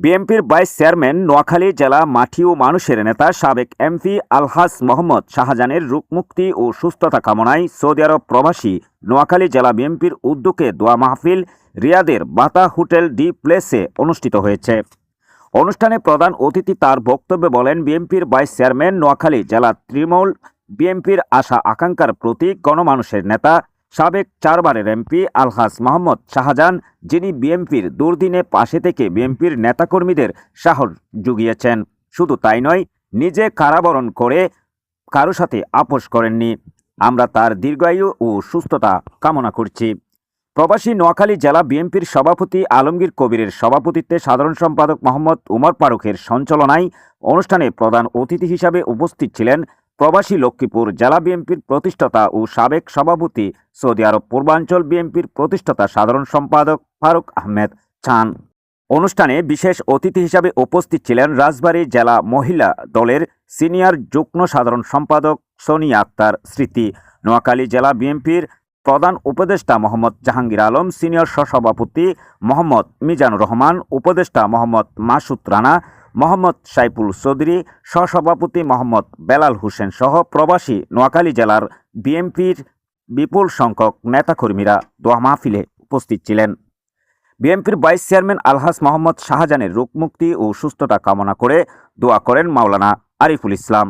বিএনপির vice chairman Noakhali জেলা মাটি ও মানুষের নেতা সাবেক এমপি আলহাস মোহাম্মদ শাহজাহানের রূপমুক্তি ও সুস্থতা কামনায় সৌদি আরব প্রবাসী নোয়াখালী জেলা বিএনপির উদ্যোগে দোয়া মাহফিল রিয়াদের বাতা হোটেল ডি প্লেসে অনুষ্ঠিত হয়েছে। অনুষ্ঠানে প্রধান অতিথি তার বক্তব্যে বলেন, বিএনপির ভাইস চেয়ারম্যান নোয়াখালী জেলা তৃণমূল বিএনপির আশা আকাঙ্ক্ষার প্রতীক, গণমানুষের নেতা সাবেক চারবারের এমপি আলহাস মোহাম্মদ শাহজাহান, যিনি বিএনপির দুর্দিনে পাশে থেকে বিএনপির নেতাকর্মীদের সাহস জুগিয়েছেন। শুধু তাই নয়, নিজে কারাবরণ করে কারও সাথে আপোষ করেননি। আমরা তার দীর্ঘায়ু ও সুস্থতা কামনা করছি। প্রবাসী নোয়াখালী জেলা বিএনপির সভাপতি আলমগীর কবিরের সভাপতিত্বে সাধারণ সম্পাদক মোহাম্মদ উমর ফারুকের সঞ্চালনায় অনুষ্ঠানে প্রধান অতিথি হিসাবে উপস্থিত ছিলেন প্রবাসী লক্ষ্মীপুর জেলা বিএনপির প্রতিষ্ঠাতা ও সাবেক সভাপতি সৌদি আরব পূর্বাঞ্চল বিএনপির প্রতিষ্ঠাতা সাধারণ সম্পাদক ফারুক আহমেদ চান। অনুষ্ঠানে বিশেষ অতিথি হিসাবে উপস্থিত ছিলেন রাজবাড়ী জেলা মহিলা দলের সিনিয়র যুগ্ম সাধারণ সম্পাদক সোনিয়া আক্তার স্মৃতি। নোয়াখালী জেলা বিএনপির প্রধান উপদেষ্টা মোহাম্মদ জাহাঙ্গীর আলম, সিনিয়র সহসভাপতি মোহাম্মদ মিজানুর রহমান, উপদেষ্টা মোহাম্মদ মাসুদ রানা, মোহাম্মদ সাইফুল চৌধুরী, সহসভাপতি মোহাম্মদ বেলাল হোসেন সহ প্রবাসী নোয়াখালী জেলার বিএনপির বিপুল সংখ্যক নেতাকর্মীরা দোয়া মাহফিলে উপস্থিত ছিলেন। বিএনপির ভাইস চেয়ারম্যান আলহাস মোহাম্মদ শাহজাহানের রোগমুক্তি ও সুস্থতা কামনা করে দোয়া করেন মাওলানা আরিফুল ইসলাম।